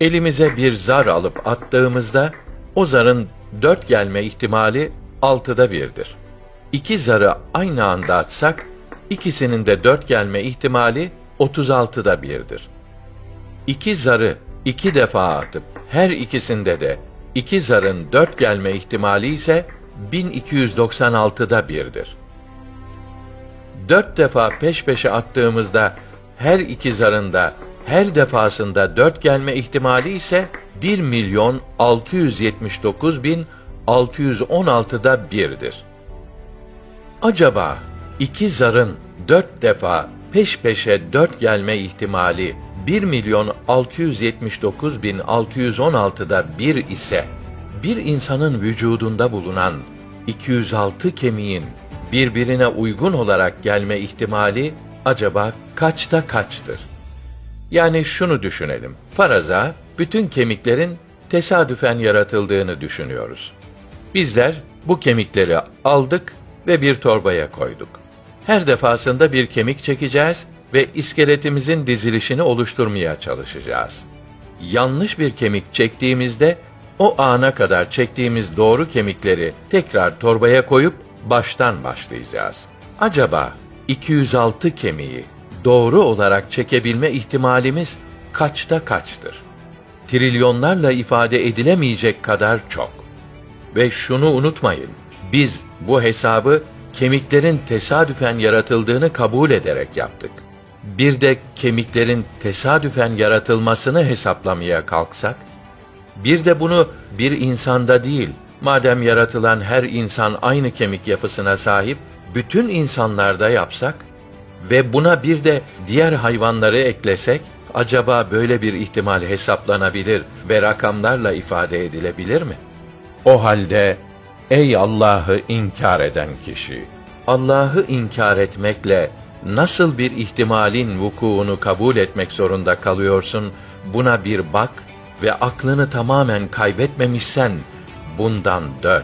Elimize bir zar alıp attığımızda o zarın dört gelme ihtimali altıda birdir. İki zarı aynı anda atsak ikisinin de dört gelme ihtimali 36'da birdir. İki zarı iki defa atıp her ikisinde de iki zarın dört gelme ihtimali ise 1296'da birdir. Dört defa peş peşe attığımızda her iki zarında her defasında dört gelme ihtimali ise 1 milyon 679 bin 616'da birdir. Acaba iki zarın dört defa peş peşe dört gelme ihtimali 1 milyon 679 bin 616'da bir ise bir insanın vücudunda bulunan 206 kemiğin birbirine uygun olarak gelme ihtimali acaba kaçta kaçtır? Yani şunu düşünelim. Faraza bütün kemiklerin tesadüfen yaratıldığını düşünüyoruz. Bizler bu kemikleri aldık ve bir torbaya koyduk. Her defasında bir kemik çekeceğiz ve iskeletimizin dizilişini oluşturmaya çalışacağız. Yanlış bir kemik çektiğimizde o ana kadar çektiğimiz doğru kemikleri tekrar torbaya koyup baştan başlayacağız. Acaba 206 kemiği doğru olarak çekebilme ihtimalimiz kaçta kaçtır? Trilyonlarla ifade edilemeyecek kadar çok. Ve şunu unutmayın, biz bu hesabı kemiklerin tesadüfen yaratıldığını kabul ederek yaptık. Bir de kemiklerin tesadüfen yaratılmasını hesaplamaya kalksak, bir de bunu bir insanda değil, madem yaratılan her insan aynı kemik yapısına sahip, bütün insanlarda yapsak ve buna bir de diğer hayvanları eklesek, acaba böyle bir ihtimal hesaplanabilir ve rakamlarla ifade edilebilir mi? O halde ey Allah'ı inkar eden kişi, Allah'ı inkar etmekle nasıl bir ihtimalin vukuunu kabul etmek zorunda kalıyorsun? Buna bir bak ve aklını tamamen kaybetmemişsen bundan dön.